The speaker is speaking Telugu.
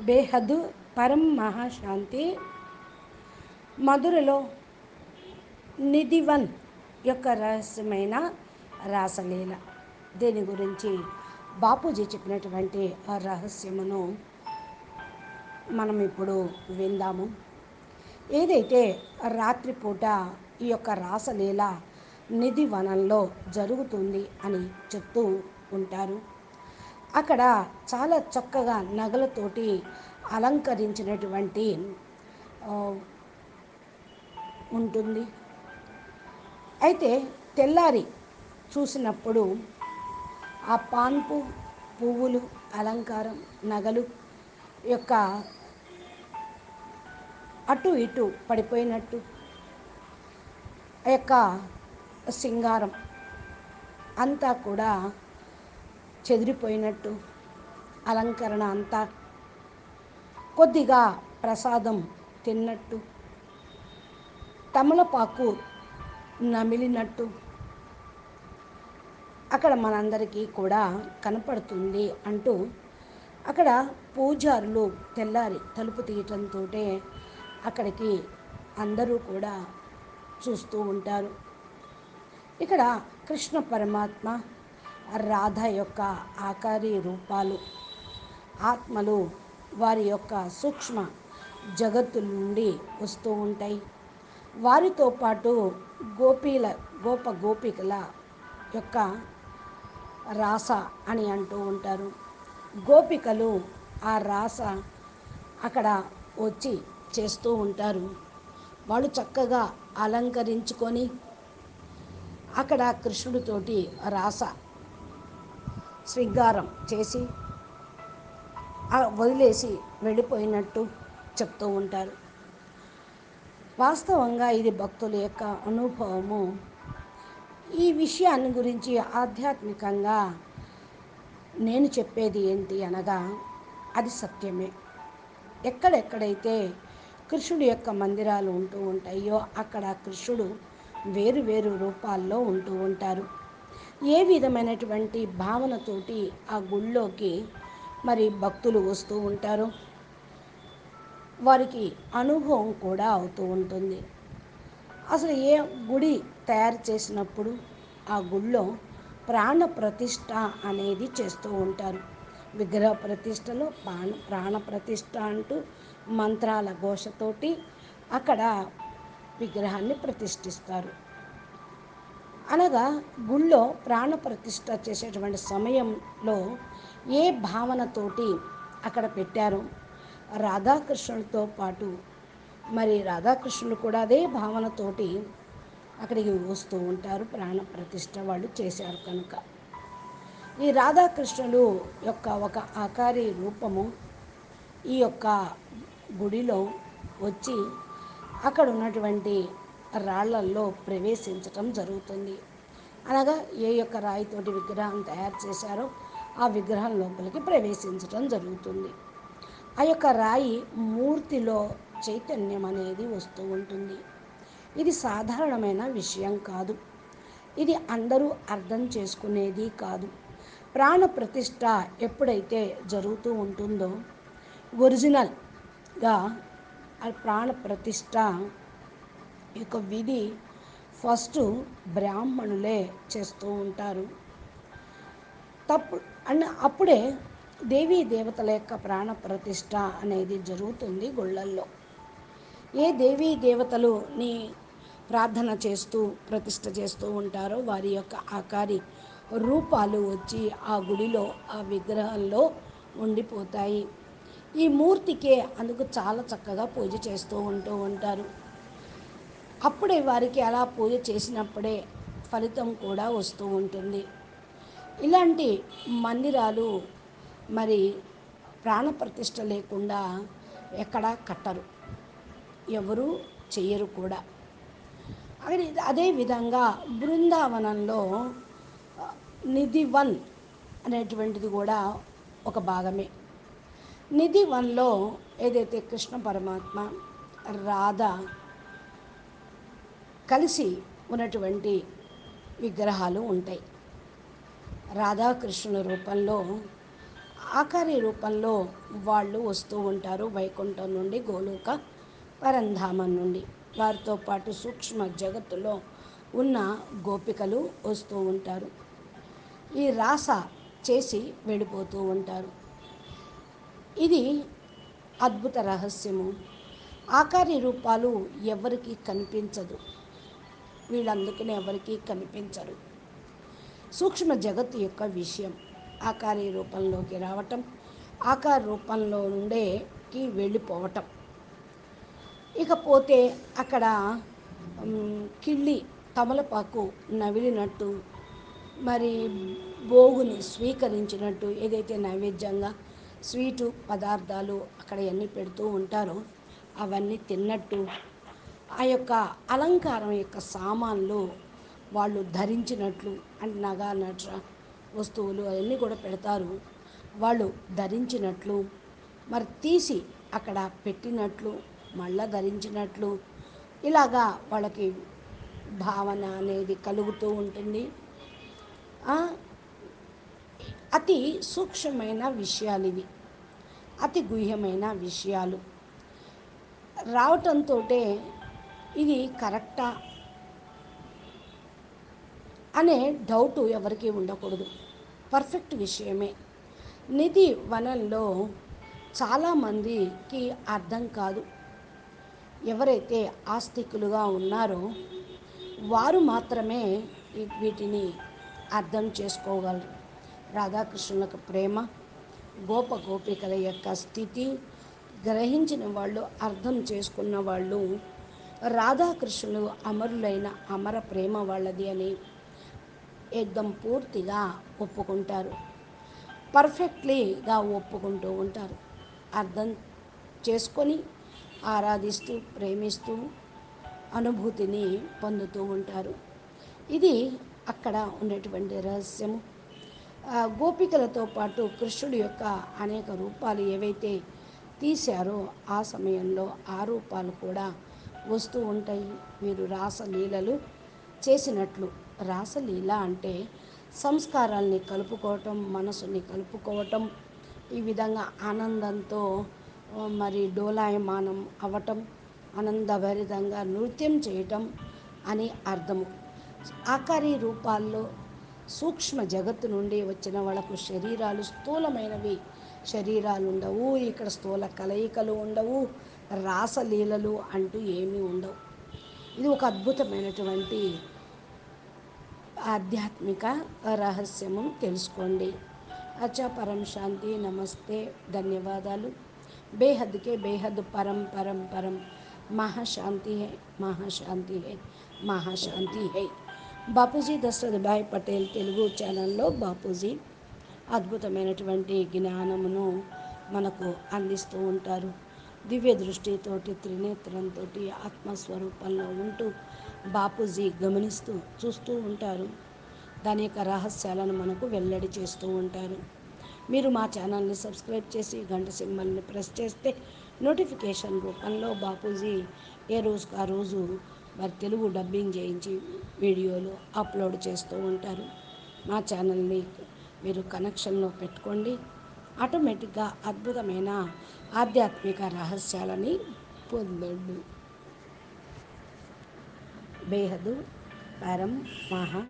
బేహద్ పరం మహాశాంతి. మధురలో నిధివన్ యొక్క రహస్యమైన రాసలీల. దీని గురించి బాపూజీ చెప్పినటువంటి ఆ రహస్యమును మనం ఇప్పుడు విందాము. ఏదైతే రాత్రిపూట ఈ యొక్క రాసలీల నిధి వనంలో జరుగుతుంది అని చెప్తూ ఉంటారు అక్కడ చాలా చక్కగా నగలతోటి అలంకరించినటువంటి ఉంటుంది. అయితే తెల్లారి చూసినప్పుడు ఆ పాన్పు పువ్వులు అలంకారం నగలు యొక్క అటు ఇటు పడిపోయినట్టు ఆ యొక్క సింగారం అంతా కూడా చెదిరిపోయినట్టు. అలంకరణ అంతా కొద్దిగా ప్రసాదం తిన్నట్టు. తమలపాకు నమిలినట్టు. అక్కడ మనందరికీ కూడా కనపడుతుంది అంటూ అక్కడ పూజారులు తెల్లారి తలుపు తీయటంతో అక్కడికి అందరూ కూడా చూస్తూ ఉంటారు. ఇక్కడ కృష్ణ పరమాత్మ రాధ యొక్క ఆకారి రూపాలు. ఆత్మలు వారి యొక్క సూక్ష్మ జగత్తు నుండి వస్తూ ఉంటాయి. వారితో పాటు గోపీల గోప గోపికల యొక్క రాస అని అంటూ ఉంటారు. గోపికలు ఆ రాస అక్కడ వచ్చి చేస్తూ ఉంటారు. వాళ్ళు చక్కగా అలంకరించుకొని అక్కడ కృష్ణుడితోటి రాస శృంగారం చేసి వదిలేసి వెళ్ళిపోయినట్టు చెప్తూ ఉంటారు. వాస్తవంగా ఇది భక్తుల యొక్క అనుభవము. ఈ విషయాన్ని గురించి ఆధ్యాత్మికంగా నేను చెప్పేది ఏంటి అనగా అది సత్యమే. ఎక్కడెక్కడైతే కృష్ణుడి యొక్క మందిరాలు ఉంటూ ఉంటాయో అక్కడ కృష్ణుడు వేరు వేరు రూపాల్లో ఉంటూ ఉంటారు. ఏ విధమైనటువంటి భావనతోటి ఆ గుళ్ళోకి మరి భక్తులు వస్తూ ఉంటారు? వారికి అనుభవం కూడా అవుతూ ఉంటుంది. అసలు ఏ గుడి తయారు చేసినప్పుడు ఆ గుళ్ళో ప్రాణ ప్రతిష్ట అనేది చేస్తూ ఉంటారు? విగ్రహ ప్రతిష్టలో ప్రాణ ప్రాణ ప్రతిష్ట అంటూ మంత్రాల ఘోషతోటి అక్కడ విగ్రహాన్ని ప్రతిష్ఠిస్తారు. అనగా గుళ్ళో ప్రాణ ప్రతిష్ట చేసేటువంటి సమయంలో ఏ భావనతోటి అక్కడ పెట్టారు రాధాకృష్ణులతో పాటు మరి రాధాకృష్ణులు కూడా అదే భావనతోటి అక్కడికి వస్తూ ఉంటారు. ప్రాణ ప్రతిష్ట వాళ్ళు చేశారు కనుక. ఈ రాధాకృష్ణులు యొక్క ఒక ఆకారి రూపము ఈ యొక్క గుడిలో వచ్చి అక్కడ ఉన్నటువంటి రాళ్ళల్లో ప్రవేశించటం జరుగుతుంది. అనగా ఏ యొక్క రాయితోటి విగ్రహం తయారు చేశారో ఆ విగ్రహం లోపలికి ప్రవేశించటం జరుగుతుంది. ఆ యొక్క రాయి మూర్తిలో చైతన్యం అనేది వస్తూ ఉంటుంది. ఇది సాధారణమైన విషయం కాదు. ఇది అందరూ అర్థం చేసుకునేది కాదు. ప్రాణ ప్రతిష్ట ఎప్పుడైతే జరుగుతూ ఉంటుందో ఒరిజినల్గా ఆ ప్రాణ ప్రతిష్ట యొక్క విధి ఫస్ట్ బ్రాహ్మణులే చేస్తూ ఉంటారు. తప్పు అండ్ అప్పుడే దేవీ దేవతల యొక్క ప్రాణ ప్రతిష్ట అనేది జరుగుతుంది గుళ్ళల్లో. ఏ దేవీ దేవతలుని ప్రార్థన చేస్తూ ప్రతిష్ట చేస్తూ ఉంటారో వారి యొక్క ఆకారి రూపాలు వచ్చి ఆ గుడిలో ఆ విగ్రహంలో ఉండిపోతాయి. ఈ మూర్తికే అందుకు చాలా చక్కగా పూజ చేస్తూ ఉంటూ ఉంటారు. అప్పుడే వారికి అలా పూజ చేసినప్పుడే ఫలితం కూడా వస్తూ ఉంటుంది. ఇలాంటి మందిరాలు మరి ప్రాణప్రతిష్ఠ లేకుండా ఎక్కడా కట్టరు. ఎవరు చెయ్యరు కూడా. అదే అదేవిధంగా బృందావనంలో నిధి వన్ అనేటువంటిది కూడా ఒక భాగమే. నిధి వన్లో ఏదైతే కృష్ణ పరమాత్మ రాధ కలిసి ఉన్నటువంటి విగ్రహాలు ఉంటాయి. రాధాకృష్ణుల రూపంలో ఆకారి రూపంలో వాళ్ళు వస్తూ ఉంటారు వైకుంఠం నుండి గోలోక పరంధామం నుండి. వారితో పాటు సూక్ష్మ జగత్తులో ఉన్న గోపికలు వస్తూ ఉంటారు. ఈ రాస చేసి వెళ్ళిపోతూ ఉంటారు. ఇది అద్భుత రహస్యము. ఆకారి రూపాలు ఎవరికి కనిపించదు. వీళ్ళందుకనే ఎవరికీ కనిపించరు. సూక్ష్మ జగత్తు యొక్క విషయం ఆకారి రూపంలోకి రావటం ఆకార రూపంలో నుండేకి వెళ్ళిపోవటం. ఇకపోతే అక్కడ కిళ్ళి తమలపాకు నవిలినట్టు మరి భోగుని స్వీకరించినట్టు ఏదైతే నైవేద్యంగా స్వీటు పదార్థాలు అక్కడ ఎన్ని పెడుతూ ఉంటారో అవన్నీ తిన్నట్టు ఆ యొక్క అలంకారం యొక్క సామాన్లు వాళ్ళు ధరించినట్లు అంటే నగ నట్ర వస్తువులు అవన్నీ కూడా పెడతారు. వాళ్ళు ధరించినట్లు మరి తీసి అక్కడ పెట్టినట్లు మళ్ళా ధరించినట్లు ఇలాగా వాళ్ళకి భావన అనేది కలుగుతూ ఉంటుంది. అతి సూక్ష్మమైన విషయాలు ఇవి. అతి గుహ్యమైన విషయాలు. రావటంతో ఇది కరెక్టా? అనే డౌట్ ఎవరికీ ఉండకూడదు. పర్ఫెక్ట్ విషయమే. నిధి వనంలో చాలామందికి అర్థం కాదు. ఎవరైతే ఆస్తికులుగా ఉన్నారో వారు మాత్రమే వీటిని అర్థం చేసుకోగలరు. రాధాకృష్ణులకు ప్రేమ గోప గోపికల యొక్క స్థితి గ్రహించిన వాళ్ళు అర్థం చేసుకున్న వాళ్ళు రాధాకృష్ణులు అమరులైన అమర ప్రేమ వాళ్ళది అని యుద్ధం పూర్తిగా ఒప్పుకుంటారు. పర్ఫెక్ట్లీగా ఒప్పుకుంటూ ఉంటారు. అర్థం చేసుకొని ఆరాధిస్తూ ప్రేమిస్తూ అనుభూతిని పొందుతూ ఉంటారు. ఇది అక్కడ ఉన్నటువంటి రహస్యము గోపికలతో పాటు కృష్ణుడి యొక్క అనేక రూపాలు ఏవైతే తీశారో ఆ సమయంలో ఆ రూపాలు కూడా వస్తూ ఉంటాయి. వీరు రాసలీలలు చేసినట్లు. రాసలీల అంటే సంస్కారాల్ని కలుపుకోవటం మనసుని కలుపుకోవటం ఈ విధంగా ఆనందంతో మరి డోలాయమానం అవటం ఆనందభరితంగా నృత్యం చేయటం అని అర్థము. ఆకారి రూపాల్లో సూక్ష్మ జగత్తు నుండి వచ్చిన వాళ్ళకు శరీరాలు స్థూలమైనవి. శరీరాలు ఉండవు ఇక్కడ స్థూల కలయికలు ఉండవు రాసలీలలు అంటూ ఏమీ ఉండవు. ఇది ఒక అద్భుతమైనటువంటి ఆధ్యాత్మిక రహస్యము తెలుసుకోండి. అచ్చా పరం శాంతి నమస్తే ధన్యవాదాలు. బేహద్కే బేహద్ పరం పరం పరం. మహాశాంతి హై మహాశాంతి హై మహాశాంతి హై. బాపూజీ దశరథ్ భాయ్ పటేల్ తెలుగు ఛానల్లో బాపూజీ. అద్భుతమైనటువంటి జ్ఞానమును మనకు అందిస్తూ ఉంటారు. దివ్య దృష్టితోటి త్రినేత్రంతో ఆత్మస్వరూపంలో ఉంటూ బాపూజీ గమనిస్తూ చూస్తూ ఉంటారు. దాని యొక్క రహస్యాలను మనకు వెల్లడి చేస్తూ ఉంటారు. మీరు మా ఛానల్ని సబ్స్క్రైబ్ చేసి గంట సింబల్ని ప్రెస్ చేస్తే నోటిఫికేషన్ రూపంలో బాపూజీ ఏ రోజుకు ఆ రోజు మరి తెలుగు డబ్బింగ్ చేయించి వీడియోలు అప్లోడ్ చేస్తూ ఉంటారు. మా ఛానల్ని మీరు కనెక్షన్లో పెట్టుకోండి. ఆటోమేటిక్గా అద్భుతమైన ఆధ్యాత్మిక రహస్యాలని పొందండి. బేహదు పరం మహా